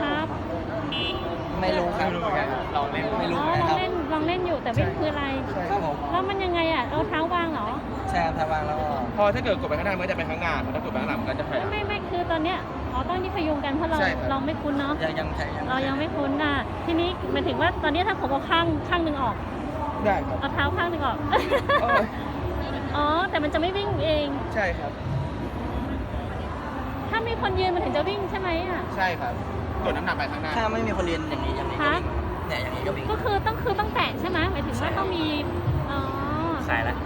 ครับไม่รู้ครับลองเล่นไม่อ๋รู้อเหมือนลกัอนงครับเล่นลองเล่นอยู่แต่วิ่งคืออะไร ครับผมแล้วมันยังไงอะเอาเท้าวางเหรอใช่ครับถ้าวางแล้วก็พอถ้าเกิดกดไปข้างหน้ามันก็จะไปข้างหน้าถ้ากดไปข้างหลังมันก็จะไป ไม่ไม่ไม่คือตอนเนี้ยอ๋อต้องนี่พยุงกันเพราะเราใช่ครับ เราไม่คุ้นเนาะยังยังใช้เรายังไม่คุ้นอะทีนี้หมายถึงว่าตอนนี้ถ้าผมเอาข้างข้างหนึ่งออกได้ครับ เอาเท้าข้างหนึ่งออก เออ อ๋อแต่มันจะไม่วิ่งเอง ใช่ครับ ถ้ามีคนยืนมันถึงจะวิ่งใช่ไหมอะ ใช่ครับ กดน้ำหนักไปข้างหน้า ถ้าไม่มีคนเรียนอย่างนี้อย่างนี้ก็ฮะ วิ่งเนี่ยอย่างนี้ก็วิ่งก็คือต้องคือต้องแตะใช่ไหมหมายถึงว่าต้องมีอ๋อใช่แล้ว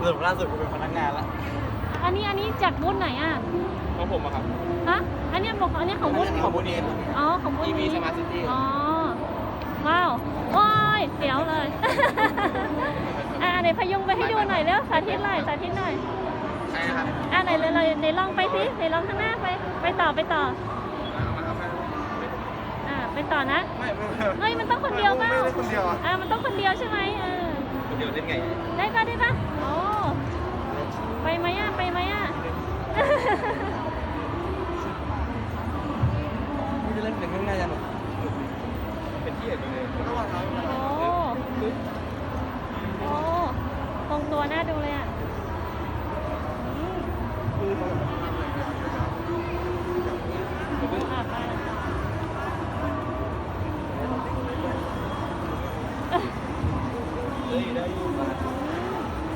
สรุปล่าสุดกูเป็นพนักงานแล้วอันนี้อันนี้จากบูธไหนอะของผมอะครับฮะอันเนี้ยบอกอันเนี้ยของบูธของบูธนี้อ๋อของบูธ EV นี้ Smart City อ๋อว้าวโอ้ยเสียวเลย อะเดี๋ยวพยุงไปให้ดูหน่อยเร็วสาธิตหน่อยสาธิตหน่อย ใช่นะครับ อะไหนเลยเลยไหนลองไปสิไหนลองข้างหน้าไป ไปต่อไปต่อ อะไปต่อนะ ไม่ไม่เฮ้ยมันต้องคนเดียวเปล่าไม่ได้คนเดียวอะอะมันต้องคนเดียวใช่ไหมเออ คนเดียวเล่นไงได้ปะได้ปะโอ้ไปไหมอะ ไปไหมอะกูจะเล่นเป็นง่ายๆจังหรอเป็นที่เห็นเลยโอ้โอ้ตรงตัวน่าดูเลย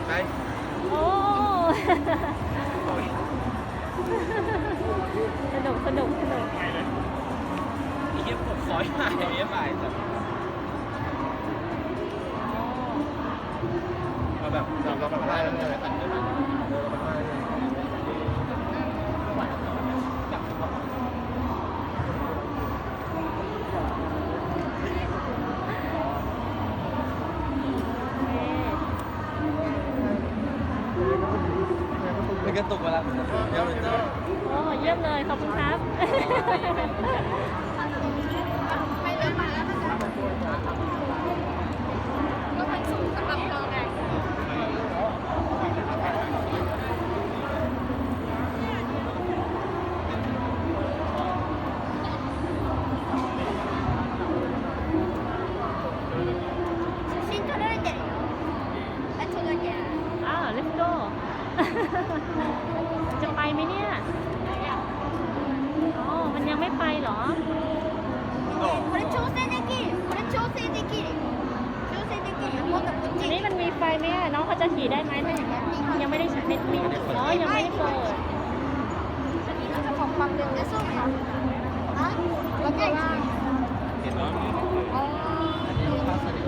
ไปโอ้สนุกสนุกสนุกไอ้เหี้ยกดซอยหายไอ้เหี้ยไปแต่เราแบบเราเราแบบได้แล้วเนี่ยตัดได้ไหมเราแบบได้เลย ไม่ กระตุกเวลาเดี๋ยวมันจะโอ้เยี่ยมเลยขอบคุณครับ写 จะไปไหมเนี่ย อ๋อ มันยังไม่ไปเหรอ これ調整できるよこれ調整できるよ調整できるよもっとこっち อันนี้มันมีไฟไหมอะน้องเขาจะขี่ได้ไหมถ้าอย่างนี้นยังไม่ได้ใช้ไม่มีอ๋อ ยังไม่ได้เปิด なんかパンパンで出そうねあ若いし เห็นแล้ว あ อั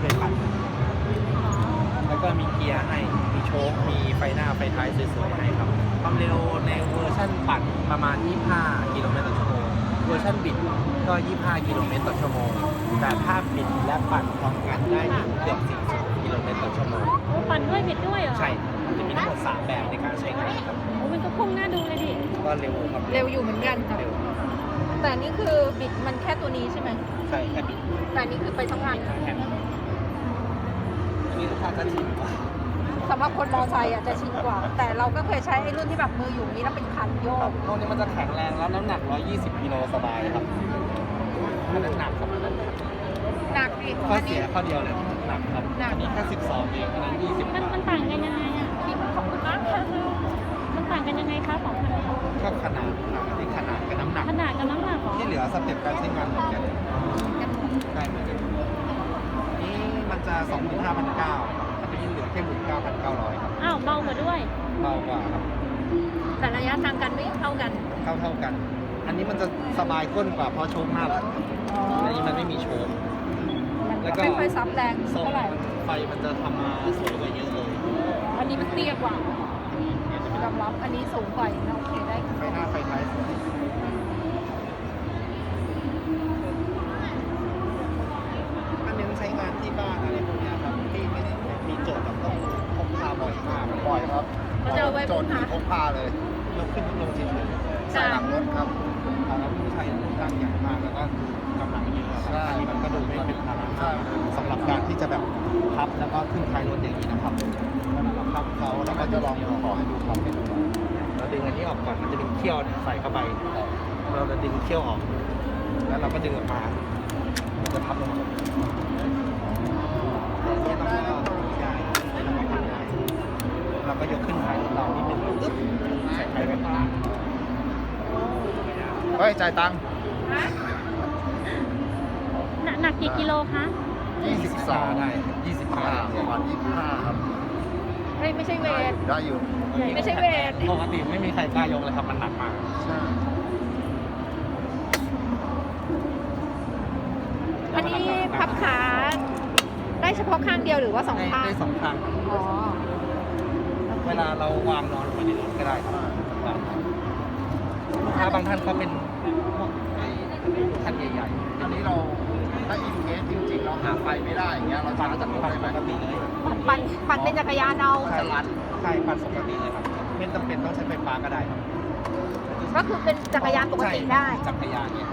ช่วยปั่นแล้วก็มีเกียร์ให้ มีโชคมีไฟหน้าไฟท้ายสวยๆให้ครับความเร็วในเวอร์ชันปั่นประมาณ 25 กิโลเมตรต่อชั่วโมง เวอร์ชันบิดก็ 25 กิโลเมตรต่อชั่วโมง แต่ถ้าบิดและปั่นพร้อมกันได้ถึงเกือบ 40 กิโลเมตรต่อชั่วโมงโอ้ปั่นด้วยบิดด้วยเหรอ ใช่มันจะมีทั้งหมด 3 แบบในการใช้งานครับโอ้มันก็พุ่งหน้าดูเลยดิ ก็เร็วครับ เร็วอยู่เหมือนกันค่ะเร็วแต่อันนี่คือบิดมันแค่ตัวนี้ใช่ไหม ใช่แค่บิด แต่อันนี้คือไปทั้งวันแค่นั้น อันนี้ลูกค้าจะชิมกว่าสำหรับคนมอไซค์อะจะชินกว่า แต่เราก็เคยใช้ไอ้รุ่นที่แบบมืออยู่นี้แล้วเป็นคันโยกพวกนี้มันจะแข็งแรงแล้วน้ำหนัก 120กิโลสบายครับอันนั้นหนักครับอันนั้นหนักหนักดิข้อเสียข้อเดียวเลยหนักครับหนักอันนี้แค่12เองอันนั้น20มันมันต่างกันยังไงอะขอบคุณมากค่ะมันต่างกันยังไงคะสองคันนี้ชอบขนาดครับอันนี้ขนาดกับน้ำหนัก ขนาดกับน้ำหนักเหรอที่เหลือสเต็ปการใช้งานเหมือนกันได้เหมือนกันนี่ มันจะ 25,900ถ้าไปยินเหลือแค่19,900ครับอ้าวเบากว่าด้วย เบากว่าครับแต่ระยะทางการวิ่งเท่ากันเท่าเท่าๆกัน อันนี้มันจะสบายก้นกว่าเพราะโชคหน้าหลังอันนี้มันไม่มีโชคมันแล้วก็ก็ ไม่ค่อยซับแรงทรงเท่าไหร่มันไฟมันจะทำมาสวยกว่าเยอะเลย อันนี้มันเตี้ยกว่ายอมรับอันนี้สูงกว่าอย่างนี้โอเคได้ ไฟหน้าไฟท้ายสวยอันนี้ใช้งานที่บ้านอะไรพวกเนี้ยครับที่ไม่ได้มีโจทย์แบบต้องพกพาบ่อยมากบ่อยครับ เขาจะเอาไว้ ว้ จพนกพาพกพาเลยยกขึ้นยกลงเฉยๆใส่หลังรถครับอ่าแล้วผู้ใช้รูปร่างใหญ่มากแล้วก็กำลังเยอะครับใช่อันนี้มันก็ดูไม่เป็นภาระใช่สำหรับการที่จะแบบพับแล้วก็ขึ้นท้ายรถอย่างนี้นะครับเวลาเราพับเขาแล้วก็จะลองขอให้ดูพับให้ดูเราดึงอันนี้ออกก่อนมันจะเป็นเขี้ยวเนี่ยใส่เข้าไปเราจะดึงเขี้ยวออก แล้วเราก็ดึงออกมามันจะพับลงมาแต่อันนี้เราก็ได้เราก็พับได้เรา ก็ยกขึ้นท้ายรถเรานิดนึงปึ๊บใส่ไฟไว้ข้างล่างเฮ้ยจ่ายตังค์หนักหนักกี่กิโลคะ22ได้25อ่าประมาณ25ครับเฮ้ยไม่ใช่เวท ได้อยู่ ไม่ใช่เวท ปกติไม่มีใครกล้ายกเลยครับ มันหนักมาก ใช่ อันนี้พับขา ได้เฉพาะข้างเดียวหรือว่าสองได้ข้าง ได้สองข้างอ๋อ เวลาเราวางนอนลงไปในรถก็ได้ครับลูกค้าบางท่านเขาเป็นพวกไอ้ท่านใหญ่ๆอันนี้เราถ้าอินเคสจริงๆ เราหาไฟไม่ได้อย่างเงี้ยเราปั่ชานร์จจากรถปั่นได้ไหมปกติเลยปั่นปั่นเป็นจักรยานเอาใช่ใช่ปั่นปกติเลยครับไม่จำเป็นต้องใช้ไฟฟ้าก็ได้ครับก็คือเป็นจักรยานปกติได้ใช่จักรยานเนี่ย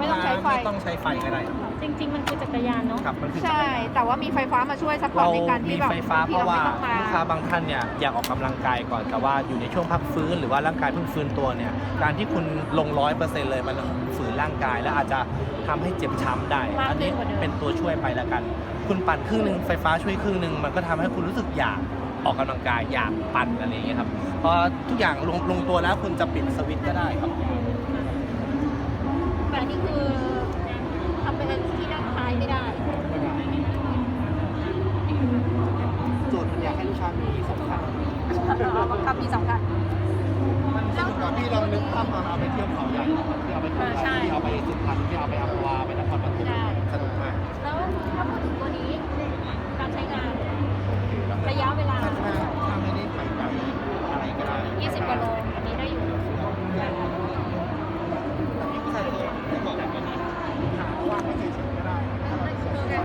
ไม่ต้องใช้ไฟ ไม่ต้องใช้ไฟก็ได้ครับจริง ๆ มันคือจักรยานเนาะ ครับมันคือจักรใช่ ยานแต่ว่ามีไฟฟ้ามาช่วยซัพพอร์เราตในการมีที่แบบไฟฟ้าเพที่ราะว่าไม่ต้องมาลูกค้าบางท่านเนี่ยอยากออกกำลังกายก่อนแต่ว่าอยู่ในช่วงพักฟื้นหรือว่าร่างกายเพิ่งฟื้นตัวเนี่ยการที่คุณลงร้อยเปอร์เซ็นต์เลยมันฝืนร่างกาย และอาจจะทำให้เจ็บช้ำได้ มากอันนี้ขึ้นกว่าเดิม เป็นตัวช่วยไปแล้วกัน คุณปั่นครึ่งหนึ่งไฟฟ้าช่วยครึ่งหนึ่งมันก็ทำให้คุณรู้สึกอยากออกกำลังกายอยากปั่นอะไรอย่างเงี้ยครับพอทุกอย่างลงลงตัวแล้วคุณจะปิดสวิตช์ก็ได้ครับ แต่อันนี้คือทำเป็นที่นั่งท้ายไม่ได้สูตรอยากให้ลูกค้ามีสองคันบังคับมีสองคันมันสนุกกว่าพี่ลองนึกภาพตอนเอาไปเที่ยวเขา